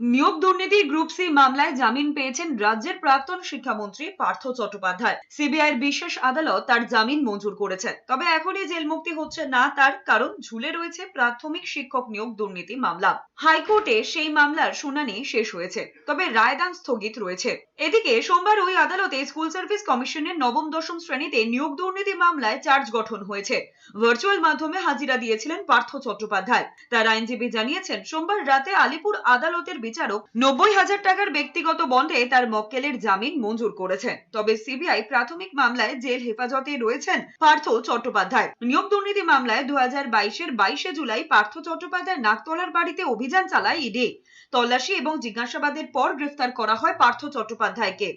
নিয়োগ দুর্নীতি group C মামলায় জামিন পেয়েছেন রাজ্যের প্রাক্তন শিক্ষামন্ত্রী পার্থ চট্টোপাধ্যায়। সিবিআইয়ের বিশেষ আদালত তার জামিন মঞ্জুর করেছে। তবে এখনই জেল মুক্তি হচ্ছে না তার কারণ ঝুলে রয়েছে প্রাথমিক শিক্ষক নিয়োগ দুর্নীতি মামলা। হাইকোর্টে সেই মামলার শুনানি শেষ হয়েছে, তবে রায়দান স্থগিত রয়েছে। এদিকে সোমবার ওই আদালতে স্কুল সার্ভিস কমিশনের নবম দশম শ্রেণীতে নিয়োগ দুর্নীতি মামলায় চার্জ গঠন হয়েছে। ভার্চুয়াল মাধ্যমে হাজিরা দিয়েছিলেন পার্থ চট্টোপাধ্যায়। তার আইনজীবী জানিয়েছেন, সোমবার রাতে আলিপুর আদালতের বিচারক নব্বই হাজার টাকার ব্যক্তিগত বন্ডে তার মক্কেলের জামিন মঞ্জুর করেছেন। তবে সিবিআই প্রাথমিক মামলায় জেল হেফাজতে রয়েছেন পার্থ চট্টোপাধ্যায়। নিয়োগ দুর্নীতি মামলায় দু হাজার বাইশের বাইশে জুলাই পার্থ চট্টোপাধ্যায় নাকতলার বাড়িতে অভিযান চালায় ইডি। তল্লাশি এবং জিজ্ঞাসাবাদের পর গ্রেফতার করা হয় পার্থ চট্টোপাধ্যায়কে।